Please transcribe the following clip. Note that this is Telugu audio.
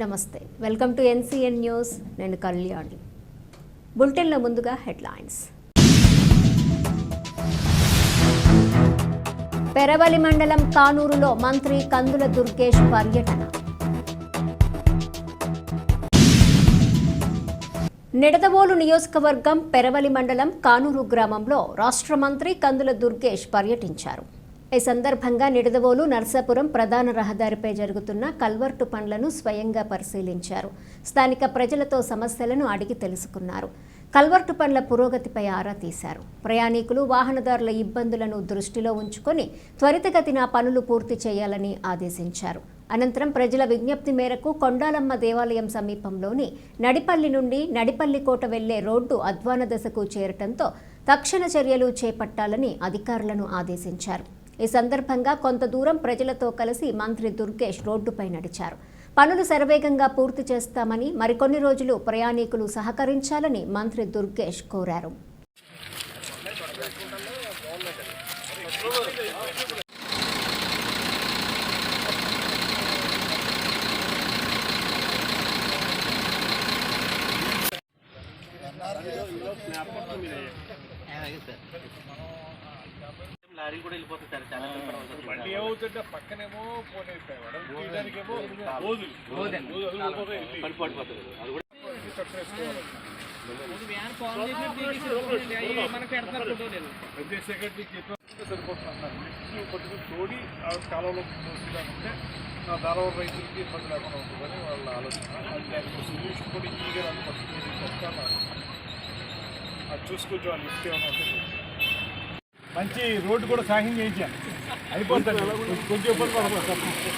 నమస్తే. Welcome to NCN news. నేను కళ్యాణి. బులెటిన్లో ముందుగా హెడ్లైన్స్. పెరవలి మండలం కానూరులో మంత్రి కందుల దుర్గేష్ పర్యటన. నిడదవోలు నియోజకవర్గం పెరవలి మండలం కానూరు గ్రామంలో రాష్ట్ర మంత్రి కందుల దుర్గేష్ పర్యటించారు. ఈ సందర్భంగా నిడదవోలు నర్సాపురం ప్రధాన రహదారిపై జరుగుతున్న కల్వర్టు పనులను స్వయంగా పరిశీలించారు. స్థానిక ప్రజలతో సమస్యలను అడిగి తెలుసుకున్నారు. కల్వర్టు పనుల పురోగతిపై ఆరా తీశారు. ప్రయాణికులు వాహనదారుల ఇబ్బందులను దృష్టిలో ఉంచుకొని త్వరితగతిన పనులు పూర్తి చేయాలని ఆదేశించారు. అనంతరం ప్రజల విజ్ఞప్తి మేరకు కొండాలమ్మ దేవాలయం సమీపంలోని నడిపల్లి నుండి నడిపల్లి కోట వెళ్ళే రోడ్డు అధ్వాన దశకు చేరటంతో తక్షణ చర్యలు చేపట్టాలని అధికారులను ఆదేశించారు. ఈ సందర్భంగా కొంత దూరం ప్రజలతో కలిసి మంత్రి దుర్గేష్ రోడ్డుపై నడిచారు. పనులు శరవేగంగా పూర్తి చేస్తామని మరికొన్ని రోజులు ప్రయాణికులు సహకరించాలని మంత్రి దుర్గేష్ కోరారు. లారీ కూడా వెళ్ళిపోతుంది సార్ చాలా ఇబ్బంది అవుతుంది. బండి ఏమవుతుంటే పక్కనేమో మేడం. తీయడానికేమో రోజులు పడి పడిపోతుంది అది కూడా ప్రతి సరిపోతున్నారు లిఫ్ట్లు పట్టుకుని తోడి ఆ కాలంలో ఆ దానివల్ల రైతులకి ఇబ్బంది లేకుండా ఉంటుందని వాళ్ళ ఆలోచన. అది దానికి సొల్యూషన్ కూడా ఈగా అది పట్టుకుని చెప్తాను అది చూసుకొచ్చి వాళ్ళు ఏమైనా ఉంటే చూడండి. మంచి రోడ్డు కూడా సాయం చేయించాను. అయిపోతుంది. కొంచెం ఇబ్బంది పడకూడదు